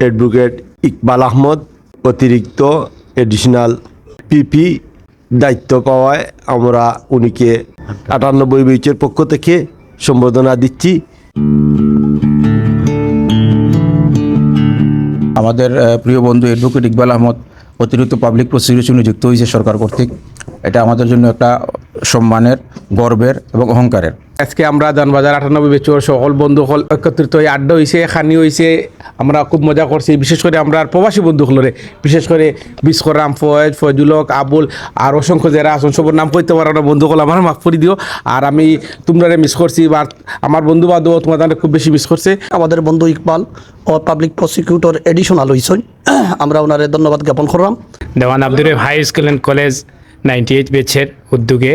Advocate Iqbal Ahmad অতিরিক্ত additional পিপি দায়িত্ব পাওয়ায় আমরা উনিকে আটানব্বই বেচের পক্ষ থেকে সম্বোধনা দিচ্ছি। আমাদের প্রিয় বন্ধু অ্যাডভোকেট ইকবাল আহমদ অতিরিক্ত পাবলিক প্রসিকিউশন নিযুক্ত হয়েছে সরকার কর্তৃক। এটা আমাদের জন্য একটা সম্মানের, গর্বের এবং অহংকারের। আজকে আমরা দানবাজার আটানব্বই বেচর সকল বন্ধু হল একত্রিত হয়ে আড্ডা হয়েছে খানি হয়েছে আমরা খুব মজা করছি বিশেষ করে আমরা প্রবাসী বন্ধু সকলরে। বিশেষ করে বিশ্বরাম ফয়েজ ফয়জুলক আবুল আর অসংখ্য যারা আছেন সবার নাম কইতে পারো না বন্ধু সকল আমার মাফ করে দিও। আর আমি তোমরা মিস করছি বা আমার বন্ধু বান্ধব তোমাদের খুব বেশি মিস করছে। আমাদের বন্ধু ইকবাল ও পাবলিক প্রসিকিউটর এডিশনাল হইছেন। আমরা ওনারে ধন্যবাদ জ্ঞাপন করলাম। Dewan Abdur high school and college ninety eight বেচের উদ্যোগে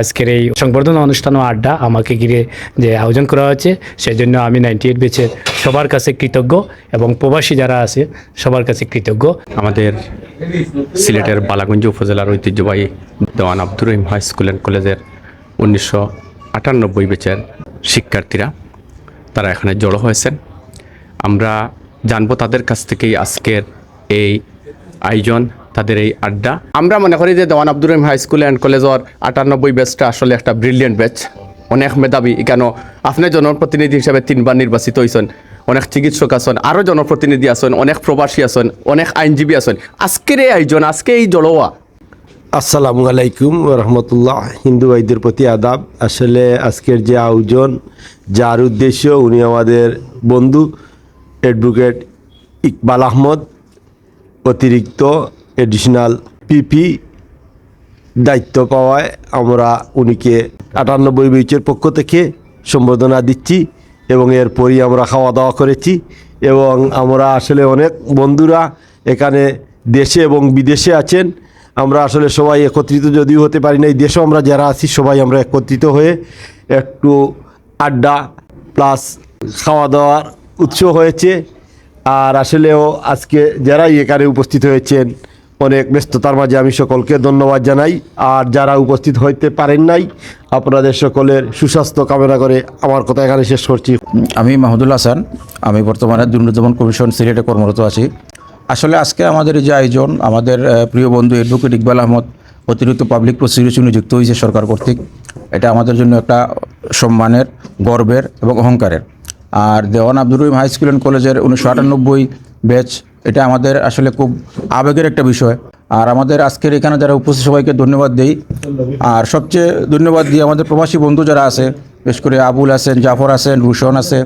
আজকের এই সংবর্ধনা অনুষ্ঠান ও আড্ডা আমাকে ঘিরে যে আয়োজন করা হয়েছে সেই জন্য আমি নাইনটি এইট বেচের সবার কাছে কৃতজ্ঞ এবং প্রবাসী যারা আছে, সবার কাছে কৃতজ্ঞ। আমাদের সিলেটের বালাগঞ্জ উপজেলার ঐতিহ্যবাহী Dewan Abdur Rahim high school and কলেজের উনিশশো আটানব্বই বেচের শিক্ষার্থীরা, তারা এখানে জড়ো হয়েছেন। আমরা জানব তাদের কাছ থেকেই আজকের এই আয়োজন। তাদের এই আড্ডা। আমরা মনে করি যে Dewan Abdur Rahim high school and কলেজের আটানব্বই ব্যাচটা আসলে একটা ব্রিলিয়েন্ট ব্যাচ। অনেক মেধাবী কেন আপনি জনপ্রতিনিধি হিসাবে তিনবার নির্বাচিত হয়েছেন অনেক চিকিৎসক আছেন আরও জনপ্রতিনিধি আছেন অনেক প্রবাসী আছেন অনেক আইনজীবী আছেন। আজকের এই আয়োজন আজকে এই জলোয়া আসসালামু আলাইকুম রহমতুল্লাহ। হিন্দু ভাইদের প্রতি আদাব। আসলে আজকের যে আয়োজন যার উদ্দেশ্য উনি আমাদের বন্ধু অ্যাডভোকেট ইকবাল আহমদ অতিরিক্ত এডিশনাল পিপি দায়িত্ব পাওয়ায় আমরা উনিকে আটানব্বই বেচের পক্ষ থেকে সম্বোধনা দিচ্ছি এবং এরপরই আমরা খাওয়া দাওয়া করেছি এবং আমরা আসলে অনেক বন্ধুরা এখানে দেশে এবং বিদেশে আছেন। আমরা আসলে সবাই একত্রিত যদিও হতে পারি না, এই দেশেও আমরা যারা আছি সবাই আমরা একত্রিত হয়ে একটু আড্ডা প্লাস খাওয়া দাওয়ার উৎস হয়েছে। আর আসলেও আজকে যারাই এখানে উপস্থিত হয়েছেন অনেক ব্যস্ততার মাঝে আমি সকলকে ধন্যবাদ জানাই। আর যারা উপস্থিত হইতে পারেন নাই, আপনাদের সকলের সুস্বাস্থ্য কামনা করে আমার কথা এখানে শেষ করছি। আমি মাহমুদুল হাসান, আমি বর্তমানে দুর্নীতি কমিশন সিলেটে কর্মরত আছি। আসলে আজকে আমাদের যে আয়োজন, আমাদের প্রিয় বন্ধু অ্যাডভোকেট ইকবাল আহমদ অতিরিক্ত পাবলিক প্রসিকিউশন নিযুক্ত হয়েছে সরকার কর্তৃক। এটা আমাদের জন্য একটা সম্মানের, গর্বের এবং অহংকারের। আর Dewan Abdur Rahim high school and কলেজের উনিশশো আটানব্বই ব্যাচ এটা আমাদের আসলে খুব আবেগের একটা বিষয়। আর আমাদের আজকের এখানে যারা উপস্থিত, সবাইকে ধন্যবাদ দেই। আর সবচেয়ে ধন্যবাদ দিই আমাদের প্রবাসী বন্ধু যারা আছে, বিশেষ করে আবুল আছেন জাফর আছেন রুশন আছে,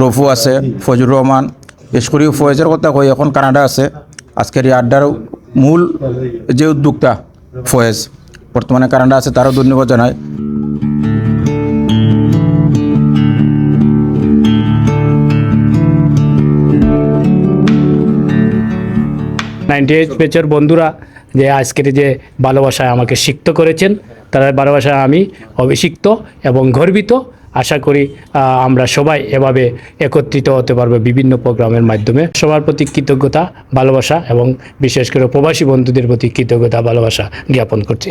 রফু আছে ফজুর রহমান, বিশেষ করে ফয়েজের কথা কই, এখন কানাডা আছে। আজকের এই আড্ডার মূল যে উদ্যোক্তা ফয়েজ, বর্তমানে কানাডা আছে, তারও ধন্যবাদ জানাই। নাইনটি এইট বেচের বন্ধুরা যে আজকের যে ভালোবাসায় আমাকে সিক্ত করেছেন তারা ভালোবাসায় আমি অভিষিক্ত এবং গর্বিত। আশা করি আমরা সবাই এভাবে একত্রিত হতে পারব বিভিন্ন প্রোগ্রামের মাধ্যমে। সবার প্রতি কৃতজ্ঞতা, ভালোবাসা এবং বিশেষ করে প্রবাসী বন্ধুদের প্রতি কৃতজ্ঞতা, ভালোবাসা জ্ঞাপন করছি।